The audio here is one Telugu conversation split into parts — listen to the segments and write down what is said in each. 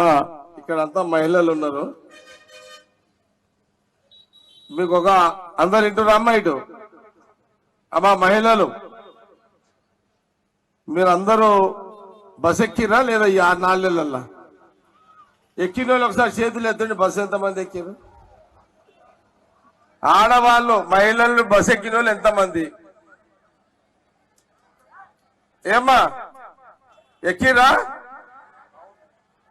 అమ్మా ఇక్కడ అంతా మహిళలు ఉన్నారు. మీకు ఒక అందరు ఇంటున్నారు అమ్మ ఇటు? అమ్మా మహిళలు. మీరందరూ బస్ ఎక్కిరా లేదా ఈ ఆరు నాలుగేళ్ళల్లా ఎక్కిన వాళ్ళు ఒకసారి చేతులు ఎత్తండి బస్సు ఎంతమంది ఎక్కిరు ఆడవాళ్ళు మహిళలు బస్ ఎక్కిన వాళ్ళు ఎంతమంది? ఏమ్మా ఎక్కిరా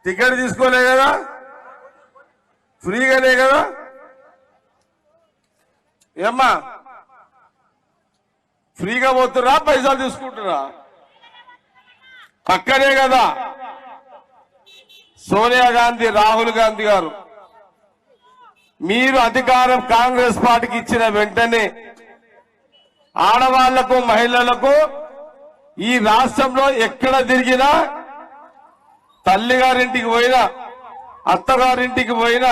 టికెట్ తీసుకోలే కదా? ఫ్రీగానే కదా? ఏమ్మా? ఫ్రీగా పోతురా పైసలు తీసుకుంటురా పక్కనే కదా? సోనియా గాంధీ రాహుల్ గాంధీ గారు. మీరు అధికారం కాంగ్రెస్ పార్టీకి ఇచ్చిన వెంటనే ఆడవాళ్ళకు మహిళలకు ఈ రాష్ట్రంలో ఎక్కడ తిరిగినా తల్లిగారింటికి పోయినా అత్తగారింటికి పోయినా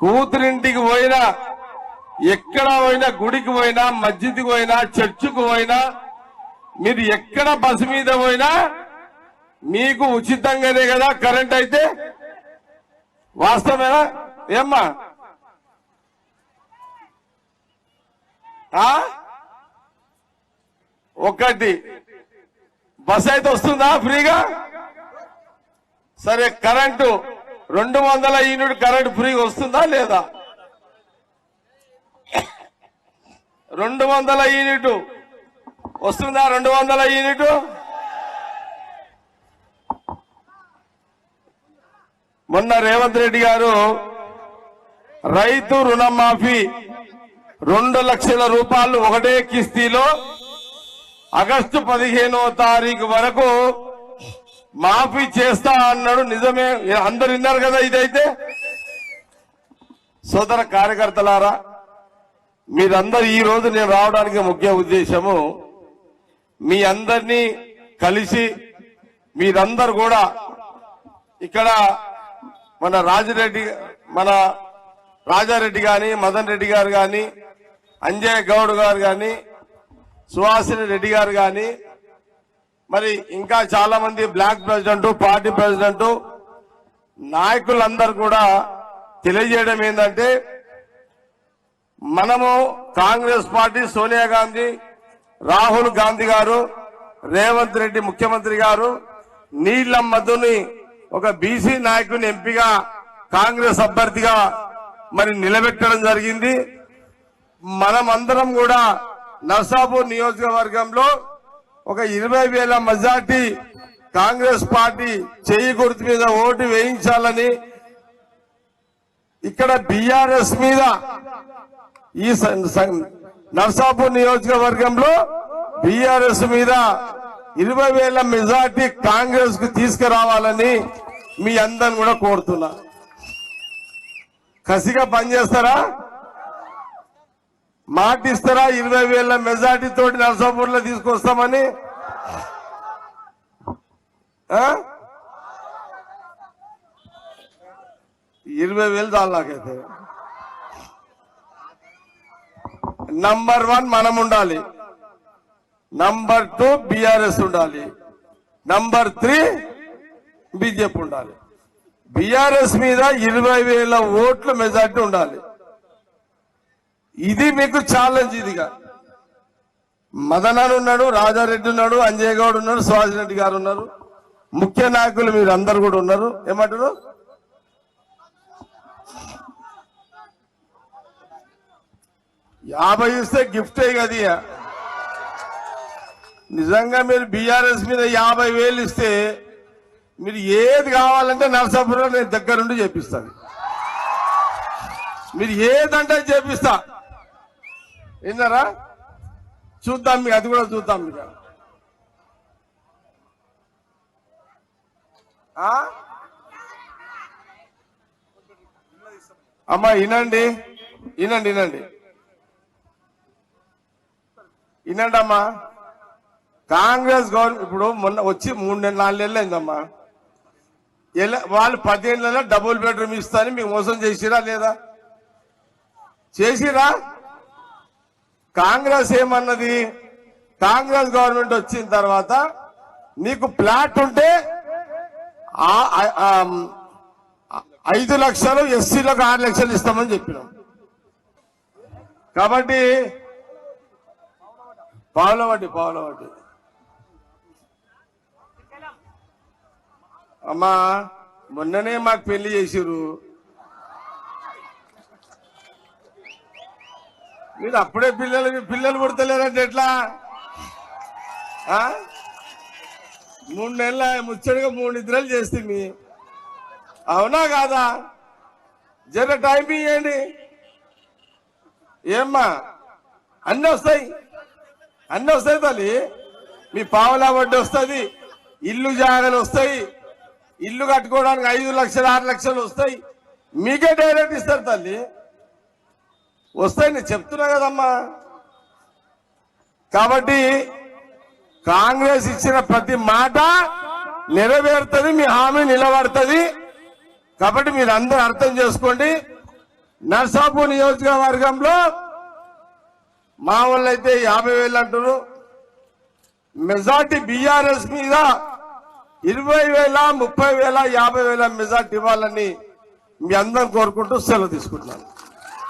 కూతురింటికి పోయినా ఎక్కడ పోయినా గుడికి పోయినా మస్జిద్కి పోయినా చర్చికి పోయినా మీరు ఎక్కడ బస్సు మీద పోయినా మీకు ఉచితంగానే కదా కరెంట్ అయితే? వాస్తవేనా ఏమ్మా? ఒకటి. బస్ అయితే వస్తుందా ఫ్రీగా? సరే కరెంటు రెండు వందల యూనిట్ కరెంట్ ఫ్రీగా వస్తుందా లేదా? రెండు వందల యూనిట్ వస్తుందా? రెండు వందల యూనిట్? మొన్న రేవంత్ రెడ్డి గారు రైతు రుణమాఫీ రెండు లక్షల రూపాయలు ఒకటే కిస్తీలో ఆగస్టు పదిహేనవ తారీఖు వరకు మాఫీ చేస్తా అన్నాడు. నిజమే. అందరు విన్నారు కదా ఇదైతే? సోదర కార్యకర్తలారా మీరందరూ ఈ రోజు నేను రావడానికి ముఖ్య ఉద్దేశము మీ అందరినీ కలిసి మీరందరు కూడా ఇక్కడ మన రాజిరెడ్డి మన రాజారెడ్డి గాని మదన్ రెడ్డి గారు కానీ అంజయ్ గౌడ్ గారు కానీ సుహాసిని రెడ్డి గారు కానీ మరి ఇంకా చాలా మంది బ్లాక్ ప్రెసిడెంట్ పార్టీ ప్రెసిడెంట్ నాయకులందరూ కూడా తెలియజేయడం ఏంటంటే మనము కాంగ్రెస్ పార్టీ సోనియా గాంధీ రాహుల్ గాంధీ గారు రేవంత్ రెడ్డి ముఖ్యమంత్రి గారు నీలం మధుని ఒక బీసీ నాయకుని ఎంపీగా కాంగ్రెస్ అభ్యర్థిగా మరి నిలబెట్టడం జరిగింది. మనమందరం కూడా నర్సాపూర్ నియోజకవర్గంలో ఒక ఇరవై వేల మెజార్టీ కాంగ్రెస్ పార్టీ చేయి గుర్తు మీద ఓటు వేయించాలని ఇక్కడ బిఆర్ఎస్ మీద ఈ నర్సాపూర్ నియోజకవర్గంలో బిఆర్ఎస్ మీద ఇరవై వేల మెజార్టీ కాంగ్రెస్కు తీసుకురావాలని మీ అందరిని కూడా కోరుతున్నా. కసిగా పనిచేస్తారా? మాట ఇస్తారా ఇరవై వేల మెజార్టీ తోటి నర్సాపూర్లో తీసుకొస్తామని ఇరవై వేలు చాలు నాకైతే. నంబర్ వన్ మనం ఉండాలి. నంబర్ టూ బిఆర్ఎస్ ఉండాలి. నంబర్ త్రీ బీజేపీ ఉండాలి. బిఆర్ఎస్ మీద ఇరవై వేల ఓట్ల మెజార్టీ ఉండాలి. ఇది మీకు ఛాలెంజ్ ఇదిగా. మదనాన్ ఉన్నాడు రాజారెడ్డి ఉన్నాడు అంజయ్ గౌడ్ ఉన్నాడు సుహాస్ గారు ఉన్నారు. ముఖ్య నాయకులు మీరు అందరు కూడా ఉన్నారు. ఏమంటారు యాభై ఇస్తే గిఫ్టే కదా ఇక. నిజంగా మీరు బీఆర్ఎస్ మీద యాభై వేలు ఇస్తే మీరు ఏది కావాలంటే నరసాపురం నేను దగ్గరుండి చేపిస్తాను. మీరు ఏదంటే చేపిస్తా. విన్నారా చూద్దాం మీకు అది కూడా చూద్దాం మీకు అమ్మా వినండి. వినండి వినండి. వినండి అమ్మా. కాంగ్రెస్ గవర్నమెంట్ ఇప్పుడు మొన్న వచ్చి మూడు నెలలు నాలుగు నెలలు అయిందమ్మా. ఎలా- వాళ్ళు పదిహేనులలో డబుల్ బెడ్రూమ్ ఇస్తారని మీకు మోసం చేసిరా లేదా? చేసిరా? కాంగ్రెస్ ఏమన్నది? కాంగ్రెస్ గవర్నమెంట్ వచ్చిన తర్వాత నీకు ప్లాట్ ఉంటే ఐదు లక్షలు ఎస్సీలకు ఆరు లక్షలు ఇస్తామని చెప్పినాం. కాబట్టి పావుల వడ్డీ అమ్మా మొన్ననే మాకు పెళ్ళి చేసిరు మీరు అప్పుడే పిల్లలు పిల్లలు పుడతలేరంటే ఎట్లా? ఆ? మూడు నెలల ముచ్చడిగా మూడు నిద్రలు చేస్తుంది అవునా కాదా? జర టైం ఇవ్వండి ఏమ్మా? అన్నీ వస్తాయి. అన్నీ వస్తాయి తల్లి. మీ పావులా వడ్డీ వస్తుంది. ఇల్లు జాగాలు వస్తాయి. ఇల్లు కట్టుకోవడానికి ఐదు లక్షలు ఆరు లక్షలు వస్తాయి. మీకే డైరెక్ట్ ఇస్తారు తల్లి. వస్తాయి నేను చెప్తున్నా కదమ్మా. కాబట్టి కాంగ్రెస్ ఇచ్చిన ప్రతి మాట నెరవేరుతుంది మీ హామీ నిలబడుతుంది. కాబట్టి మీరు అందరూ అర్థం చేసుకోండి. నర్సాపూర్ నియోజకవర్గంలో మా వాళ్ళు అయితే యాభై వేలు అంటారు మెజార్టీ బీఆర్ఎస్ మీద ఇరవై వేల ముప్పై వేల యాభై వేల మెజార్టీ ఇవ్వాలని మీ అందరం కోరుకుంటూ సెలవు తీసుకుంటున్నాను.